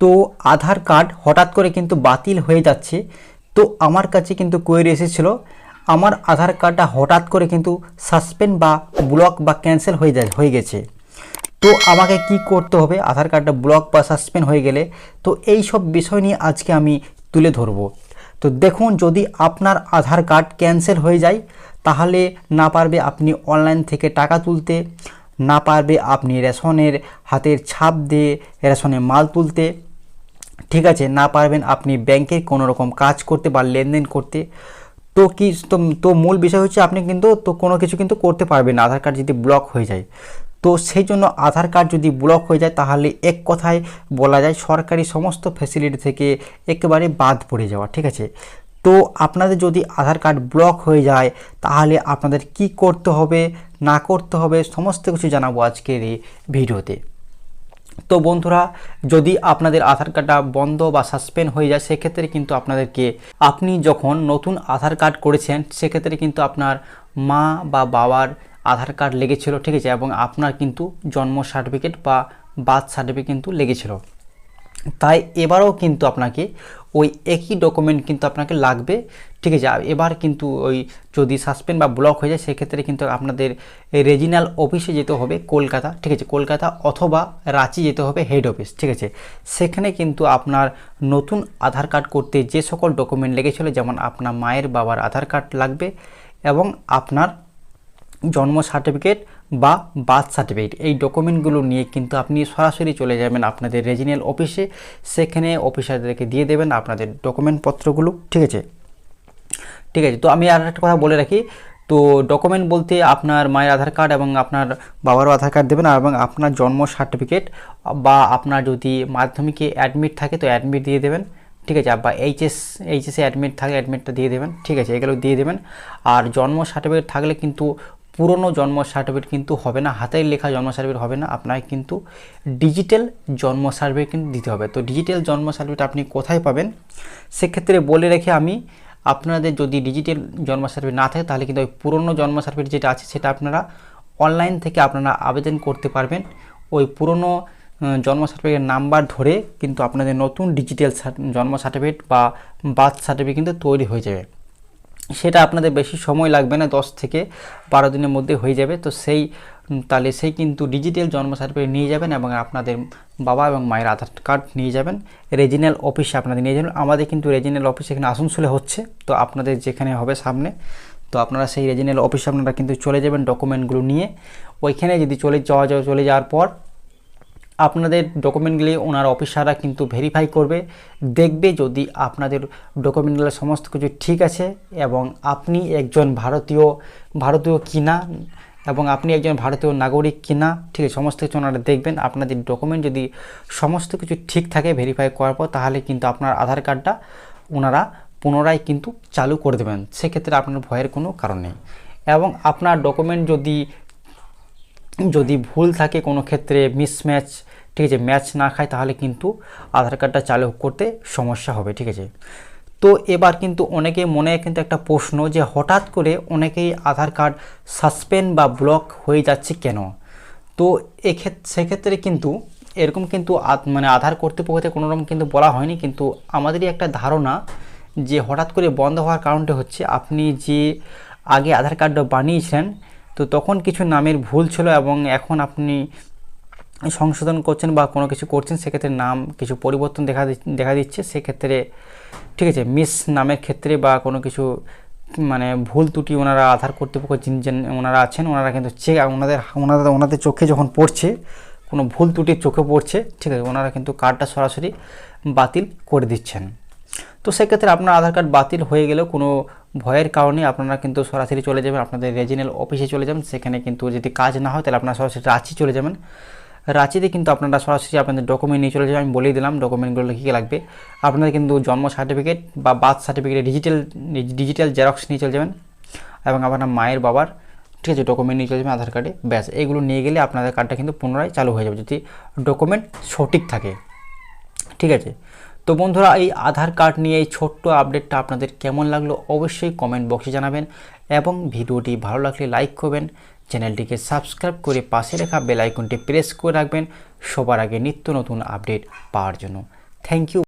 তো আধার কার্ড হঠাৎ করে কিন্তু বাতিল হয়ে যাচ্ছে। তো আমার কাছে কিন্তু কোয়েরি এসেছিল, আমার আধার কার্ডটা হঠাৎ করে কিন্তু সাসপেন্ড বা ব্লক বা ক্যান্সেল হয়ে যায়, হয়ে গেছে। তো আমাকে কি করতে হবে? আধার কার্ডটা ব্লক বা সাসপেন্ড হয়ে গেলে তো এই সব বিষয় নিয়ে আজকে আমি তুলে ধরবো। তো দেখুন, যদি আপনার আধার কার্ড ক্যান্সেল হয়ে যায়, তাহলে না পারবে আপনি অনলাইন থেকে টাকা তুলতে, না পারবে আপনি রেশনের হাতের ছাপ দিয়ে রেশনে মাল তুলতে। ঠিক আছে, না পারবেন আপনি ব্যাংকের কোনো রকম কাজ করতে বা লেনদেন করতে। তো কি, তো তো মূল বিষয় হচ্ছে আপনি কিন্তু, তো কোনো কিছু কিন্তু করতে পারবেন না, আধার কার্ড যদি ব্লক হয়ে যায়। তো সেই জন্য আধার কার্ড যদি ব্লক হয়ে যায়, তাহলে এক কথায় বলা যায় সরকারি সমস্ত ফ্যাসিলিটি থেকে একেবারে বাদ পড়ে যাওয়া, ঠিক আছে? তো আপনাদের যদি আধার কার্ড ব্লক হয়ে যায়, তাহলে আপনাদের কি করতে হবে, না করতে হবে, সমস্ত কিছু জানাব আজকের এই ভিডিওতে। তো বন্ধুরা, যদি আপনাদের আধার কার্ডটা বন্ধ বা সাসপেন্ড হয়ে যায়, সেক্ষেত্রে কিন্তু আপনাদেরকে, আপনি যখন নতুন আধার কার্ড করেছেন, সেক্ষেত্রে কিন্তু আপনার মা বা বাবার আধার কার্ড লেগেছিল, ঠিক আছে? এবং আপনার কিন্তু জন্ম সার্টিফিকেট বা বার্থ সার্টিফিকেট কিন্তু লেগেছিল। তাই এবারও কিন্তু আপনাকে ওই একই ডকুমেন্ট কিন্তু আপনাকে লাগবে। ঠিক আছে এবার কিন্তু ওই যদি সাসপেন্ড বা ব্লক হয়ে যায়, সেক্ষেত্রে কিন্তু আপনাদের রেজিনাল অফিসে যেতে হবে কলকাতা। ঠিক আছে, কলকাতা অথবা রাঁচি যেতে হবে হেড অফিস ঠিক আছে, সেখানে কিন্তু আপনার নতুন আধার কার্ড করতে যে সকল ডকুমেন্ট লেগেছিলো, যেমন আপনার মায়ের বাবার আধার কার্ড লাগবে এবং আপনার জন্ম সার্টিফিকেট বা বার্থ সার্টিফিকেট এই ডকুমেন্টগুলো নিয়ে কিন্তু আপনি সরাসরি চলে যাবেন আপনাদের রেজিনাল অফিসে সেখানে অফিসারদেরকে দিয়ে দেবেন আপনাদের ডকুমেন্টপত্রগুলো ঠিক আছে? ঠিক আছে, তো আমি আর একটা কথা বলে রাখি। তো ডকুমেন্ট বলতে আপনার মায়ের আধার কার্ড এবং আপনার বাবারও আধার কার্ড দেবেন। এবং আপনার জন্ম সার্টিফিকেট বা আপনার যদি মাধ্যমিকে অ্যাডমিট থাকে, তো অ্যাডমিট দিয়ে দেবেন। ঠিক আছে, বা এইচএস এইচএসে অ্যাডমিট থাকে অ্যাডমিটটা দিয়ে দেবেন। ঠিক আছে, এগুলো দিয়ে দেবেন। আর জন্ম সার্টিফিকেট থাকলে কিন্তু পুরনো জন্ম সার্টিফিকেট কিন্তু হবে না, হাতের লেখা জন্ম সার্টিফিকেট হবে না, আপনাকে কিন্তু ডিজিটাল জন্ম সার্টিফিকেট কিন্তু দিতে হবে। তো ডিজিটাল জন্ম সার্টিফিকেট আপনি কোথায় পাবেন? সেক্ষেত্রে বলে রেখে আমি আপনাদের যদি ডিজিটাল জন্ম সার্টিফিকেট না থাকে, তাহলে কিন্তু ওই পুরনো জন্ম সার্টিফিকেট যেটা আছে, সেটা আপনারা অনলাইন থেকে আপনারা আবেদন করতে পারবেন। ওই পুরনো জন্ম সার্টিফিকেট নাম্বার ধরে কিন্তু আপনাদের নতুন ডিজিটাল জন্ম সার্টিফিকেট বা বার্থ সার্টিফিকেট কিন্তু তৈরি হয়ে যাবে। সেটা আপনাদের বেশি সময় লাগবে না, দশ থেকে বারো দিনের মধ্যে হয়ে যাবে। তো সেই তাহলে সেই কিন্তু ডিজিটাল জন্ম সার্টিফিকেট নিয়ে যাবেন এবং আপনাদের বাবা এবং মায়ের আধার কার্ড নিয়ে যাবেন। রেজিনাল অফিসে আপনাদের নিয়ে যাবেন। আমাদের কিন্তু রেজিনাল অফিস এখানে আসানসোলে হচ্ছে। তো আপনাদের যেখানে হবে সামনে, তো আপনারা সেই রেজিনাল অফিসে আপনারা কিন্তু চলে যাবেন ডকুমেন্টগুলো নিয়ে। ওইখানে যদি চলে যাওয়া যাওয়া চলে যাওয়ার পর আপনাদের ডকুমেন্টগুলি ওনার অফিসাররা কিন্তু ভেরিফাই করবে। দেখবে যদি আপনাদের ডকুমেন্টগুলো সমস্ত কিছু ঠিক আছে এবং আপনি একজন ভারতীয় ভারতীয় কিনা এবং আপনি একজন ভারতীয় নাগরিক কিনা, ঠিক আছে, সমস্ত কিছু ওনারা দেখবেন। আপনাদের ডকুমেন্ট যদি সমস্ত কিছু ঠিক থাকে ভেরিফাই করার পর, তাহলে কিন্তু আপনার আধার কার্ডটা ওনারা পুনরায় কিন্তু চালু করে দেবেন। সেক্ষেত্রে আপনার ভয়ের কোনো কারণ নেই। এবং আপনার ডকুমেন্ট যদি যদি ভুল থাকে কোনো ক্ষেত্রে মিসম্যাচ ঠিক আছে ম্যাচ না খায়, তাহলে কিন্তু আধার কার্ডটা চালু করতে সমস্যা হবে, ঠিক আছে? তো এবার কিন্তু অনেকে মনে কিন্তু একটা প্রশ্ন যে হঠাৎ করে অনেকেই আধার কার্ড সাসপেন্ড বা ব্লক হয়ে যাচ্ছে কেন? তো এক্ষেত্রে সেক্ষেত্রে কিন্তু এরকম কিন্তু মানে আধার কর্তৃপক্ষতে কোনো রকম কিন্তু বলা হয়নি, কিন্তু আমাদেরই একটা ধারণা যে হঠাৎ করে বন্ধ হওয়ার কারণটা হচ্ছে আপনি যে আগে আধার কার্ডটা বানিয়েছিলেন তো তখন কিছু নামের ভুল ছিল এবং এখন আপনি সংশোধন করছেন বা কোনো কিছু করছেন, সেক্ষেত্রে নাম কিছু পরিবর্তন দেখা দেখা দিচ্ছে, সেক্ষেত্রে ঠিক আছে মিস নামের ক্ষেত্রে বা কোনো কিছু মানে ভুল ত্রুটি ওনারা আধার কর্তৃপক্ষ যিনি ওনারা আছেন, ওনারা কিন্তু চেক ওনাদের ওনাদের ওনাদের চোখে যখন পড়ছে, কোনো ভুল ত্রুটির চোখে পড়ছে, ঠিক আছে, ওনারা কিন্তু কার্ডটা সরাসরি বাতিল করে দিচ্ছেন। তো সেক্ষেত্রে আপনার আধার কার্ড বাতিল হয়ে গেলেও কোনো ভয়ের কারণে আপনারা কিন্তু সরাসরি চলে যাবেন, আপনাদের রেজিনাল অফিসে চলে যাবেন। সেখানে কিন্তু যদি কাজ না হয়, তাহলে আপনারা সরাসরি রাঁচি চলে যাবেন। রাঁচিতে কিন্তু আপনারা সরাসরি আপনাদের ডকুমেন্ট নিয়ে চলে যাবেন, আমি বলেই দিলাম ডকুমেন্টগুলো কী কী লাগবে আপনাদের কিন্তু জন্ম সার্টিফিকেট বা birth certificate digital digital xerox নিয়ে চলে যাবেন এবং আপনার মায়ের বাবার, ঠিক আছে ডকুমেন্ট নিয়ে চলে যাবেন আধার কার্ডে। ব্যাস, এগুলো নিয়ে গেলে আপনাদের কার্ডটা কিন্তু পুনরায় চালু হয়ে যাবে যদি ডকুমেন্ট সঠিক থাকে। ঠিক আছে? তো বন্ধুরা, এই আধার কার্ড নিয়ে এই ছোট্ট আপডেটটা আপনাদের কেমন লাগল অবশ্যই কমেন্ট বক্সে জানাবেন এবং ভিডিওটি ভালো লাগলে লাইক করবেন। চ্যানেলটিকে সাবস্ক্রাইব করে পাশে রেখা বেলাইকনটি প্রেস করে রাখবেন সবার আগে নিত্য নতুন আপডেট পাওয়ার জন্য। Thank you.